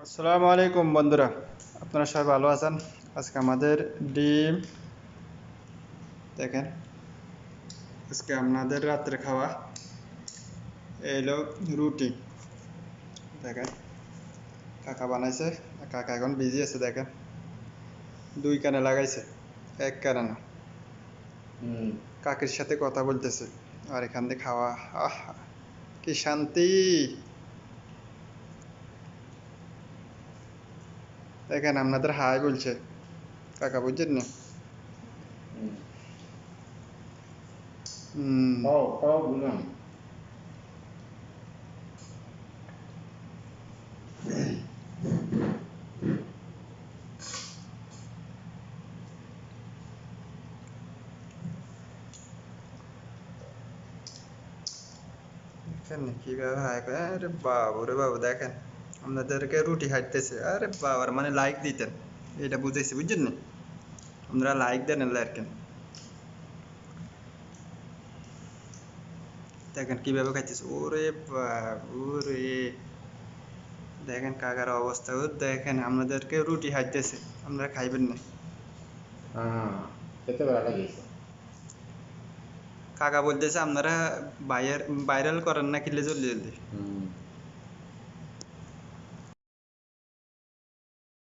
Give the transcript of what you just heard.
আসসালামু আলাইকুম বন্ধুরা আপনারা সবাই ভালো আছেন? আজকে আমাদের ডিম দেখেন আজকে আপনাদের রাত্রে খাওয়া এলো রুটি দেখেন কাকা বানাইছে কাকা এখন বিজি আছে দেখেন দুই কানে লাগাইছে এক কানে না। কাকের সাথে কথা বলতেছে আর এখান থেকে খাওয়া আহ কি শান্তি! দেখেন আপনাদের হাই বলছে। কাকা বুঝছেন না? হুম। হুম। খাও খাও বুঝলাম। দেখেন না কীভাবে হাই করে? আরে বাবু রে বাবু দেখেন। আপনাদেরকে রুটি হাঁটতেছে। আরে বাবার মানে লাইক দিতেন। এটা বুঝাইছি বুঝছেন না? আপনারা লাইক দেন আর কি দেখেন কীভাবে খাইতেছে। ওরে বাবু দেখেন কাকার অবস্থা। ও দেখেন আপনাদেরকে রুটি হাঁটতেছে। আপনারা খাইবেন না। হ্যাঁ কাকা বলতেছে আপনারা বাইরে ভাইরাল করেন না কিলে জলদি। জলদি